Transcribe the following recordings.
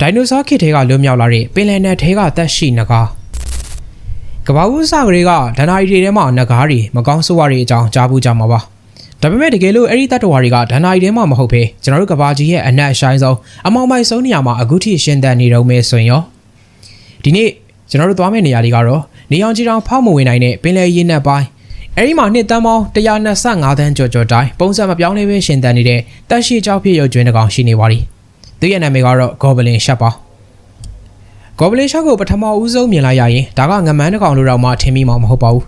ဒိုင်နိုဆောခေတ်ထဲကလွတ်မြောက်လာတဲ့ပင်လယ်နယ်ထဲကတက်ရှိနဂါကဘာဦးစကလေးကဒဏ္ဍာရီတွေထဲမှာနဂါတွေမကောင်းဆိုးဝါးတွေအကြောင်းကြားဘူးကြမှာပါဒါပေမဲ့တကယ်လို့အဲ့ဒီတတ္တဝါတွေကဒဏ္ဍာရီထဲမှာမဟုတ်ဘဲကျွန်တော်တို့ကဘာကြီးရဲ့အနက်အရှိုင်းဆုံးအမောင်မိုက်ဆုံးနေရာမှာအခုထိရှင်သန်နေတော့မယ်ဆိုရင်ရောဒီနေ့ကျွန်တော်တို့သွားမယ့်နေရာတွေကတော့နေအောင်ကြီးတောင်ဖောက်မဝင်နိုင်တဲ့ပင်လယ်ရင်းနက်ပိုင်းအဲ့ဒီမှာနှစ်တန်းပေါင်း125တန်းကျော်ကျော်တိုင်းပုံစံမပြောင်းလဲပဲရှင်သန်နေတဲ့တက်ရှိကြောက်ဖြစ်ရုပ်ကျွင်းတစ်ကောင်ရှိနေပါသည် သူရဲ့နာမည်ကတော့ Goblin Shark ပါ Goblin Shark ကိုပထမဦးဆုံးမြင်လိုက်ရရင်ဒါကငမန်းတစ်ကောင်လိုတော့မှထင်မိမှာမဟုတ်ပါဘူး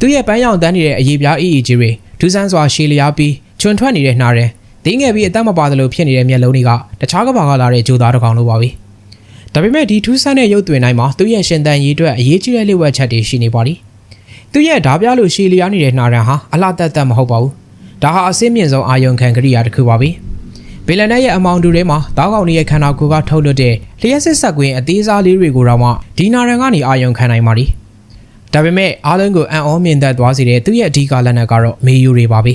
သူရဲ့ပန်းရောင်တန်းနေတဲ့အရေးပြားအီအီကြီးတွေဒူးဆန်းစွာရှည်လျားပြီးချွန်ထွက်နေတဲ့နှားတယ်တင်းငယ်ပြီးအသက်မပါသလိုဖြစ်နေတဲ့မျက်လုံးတွေကတခြားကဘာကလာတဲ့ဂျိုသားတစ်ကောင်လိုပါပဲဒါပေမဲ့ဒီထူးဆန်းတဲ့ရုပ်သွင်းတိုင်းမှာသူရဲ့ရှင်သန်ရေးအတွက်အရေးကြီးတဲ့လျှို့ဝှက်ချက်တွေရှိနေပါသည်သူရဲ့ဓာပြလို့ရှည်လျားနေတဲ့နှာရန်ဟာအလှတက်တက်မဟုတ်ပါဘူးဒါဟာအစင်းမြင့်ဆုံးအာယုံခံကရိယာတစ်ခုပါပဲ ဘီလန်နဲ့ရဲ့အမောင်တူထဲမှာတောက်ကောင်ရဲ့ခန္ဓာကိုယ်ကထုတ်လွှတ်တဲ့လျှက်စစ်ဆက်ကွင်းအသေးစားလေးတွေကိုတော့မှဒီနာရန်ကနေအာယုံခံနိုင်ပါသည်ဒါပေမဲ့အားလုံးကိုအံ့ဩမြင်သက်သွားစေတဲ့သူ့ရဲ့အဓိကလက်နက်ကတော့မေယူတွေပါပဲ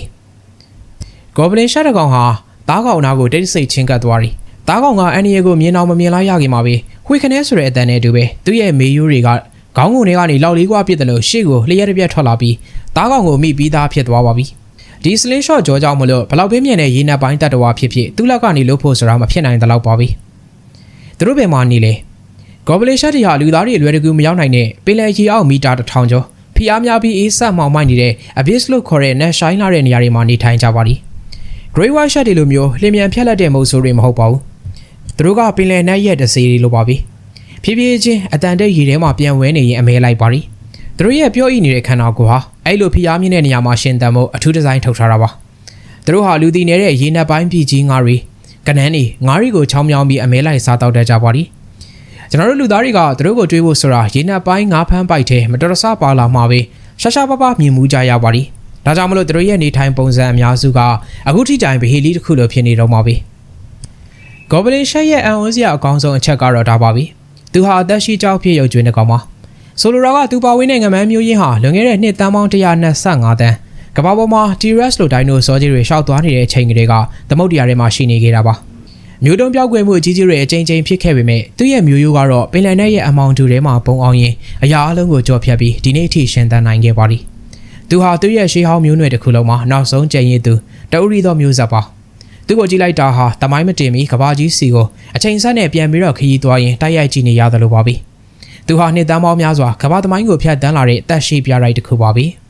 ဂေါဘလင်ရှာတကောင်ဟာတားကောင်နာကိုတိတ်ဆိတ်ချင်းကပ်သွားသည်တားကောင်ကအန်နီယေကိုမြင်အောင်မမြင်လိုက်ရခင်မှာပဲခွေခနဲဆိုတဲ့အတန်နဲ့အတူပဲသူ့ရဲ့မေယူတွေကခေါင်းငုံတွေကနေလောက်လေးကွာပြစ်တယ်လို့ရှေ့ကိုလျှက်တစ်ပြက်ထွက်လာပြီးတားကောင်ကိုမိပြီးသားဖြစ်သွားပါပြီ ဒီစလင်းရှော့ကြောကြောင့်မလို့ဘလောက်ပြင်းမြင်တဲ့ရေနက်ပိုင်းတတ္တဝါဖြစ်ဖြစ်သူ့လက်ကနေလို့ဖို့ဆိုတာမဖြစ်နိုင်တဲ့လောက်ပါပဲသူတို့ဘယ်မှာနေလဲဂေါဘလင်ရှာတီဟာလူသားတွေအလွယ်တကူမရောက်နိုင်တဲ့ပင်လယ်ရေအောက်မီတာ1000ကျော်ဖျားများပြီးအေးဆက်မှောင်မိုက်နေတဲ့ abyss လို့ခေါ်တဲ့ net shine လာတဲ့နေရာတွေမှာနေထိုင်ကြပါသည် Grey White Shark တွေလိုမျိုးလျင်မြန်ဖြတ်လက်တဲ့မုတ်ဆိုးတွေမဟုတ်ပါဘူးသူတို့ကပင်လယ်နက်ရဲ့တစေးတွေလိုပါပဲဖြည်းဖြည်းချင်းအတန်တိတ်ရေထဲမှာပြန်ဝဲနေရင်အမဲလိုက်ပါသည်သူတို့ရဲ့ပြော့ဤနေတဲ့ခန္ဓာကိုယ်ဟာ အဲ့လိုဖျားမြင့်တဲ့နေရာမှာရှင်သန်ဖို့အထူးဒီဇိုင်းထုတ်ထားတာပါသူတို့ဟာလူတည်နေတဲ့ရေနက်ပိုင်းပြည်ကြီးငါးတွေကနန်းတွေငါးတွေကိုချောင်းမြောင်းပြီးအမဲလိုက်စားတောက်တတ်ကြပါသည်ကျွန်တော်တို့လူသားတွေကသူတို့ကိုတွေးဖို့ဆိုတာရေနက်ပိုင်းငါးဖမ်းပိုက်ထဲမတော်တဆပါလာမှာပဲရှာရှာပပမြင်မှုကြရပါသည်ဒါကြောင့်မလို့သူတို့ရဲ့နေထိုင်ပုံစံအများစုကအခုထိတိုင်ဗဟေလီတစ်ခုလိုဖြစ်နေတော့မှာပဲဂေါဘလင်ရှက်ရဲ့အန်အိုစရာအကောင်းဆုံးအချက်ကတော့ဒါပါပဲသူဟာအသက်ရှိကြောက်ဖြစ်ရုပ်ကျွင်းတဲ့ကောင်ပါ ဆိုလိုတာကသူပါဝင်းတဲ့ငမန်းမျိုးရင်းဟာလွန်ခဲ့တဲ့နှစ်တန်းပေါင်း125တန်းကမ္ဘာပေါ်မှာ T-Rex လို့ဒိုင်နိုဆောကြီးတွေရှောက်သွားနေတဲ့အချိန်ကလေးကသမုတ်တရားထဲမှာရှိနေခဲ့တာပါမျိုးတုံးပြောက်ကွယ်မှုအကြီးကြီးတွေအကြိမ်ကြိမ်ဖြစ်ခဲ့ပေမဲ့သူ့ရဲ့မျိုးရိုးကတော့ပင်လယ်နက်ရဲ့အမောင်တူထဲမှာပုံအောင်ရင်အရာအလုံးကိုကြော်ဖြတ်ပြီးဒီနေ့အထိရှင်သန်နိုင်ခဲ့ပါသည်သူဟာသူ့ရဲ့ရှေးဟောင်းမျိုးနွယ်တစ်ခုလုံးမှာနောက်ဆုံးကြံရည်သူတအူရီသောမျိုးဆက်ပါသူ့ကိုကြည့်လိုက်တာဟာတမိုင်းမတင်မီကဘာကြီးစီကိုအချိန်ဆက်နဲ့ပြန်ပြီးတော့ခရီးသွားရင်တိုက်ရိုက်ကြည့်နေရတယ်လို့ပါပဲ သူဟာနှစ်တန်းပေါင်းများစွာကဘာသမိုင်းကိုဖျက်တန်းလာတဲ့အသက်ရှိပြရိုက်တစ်ခုပါပဲ။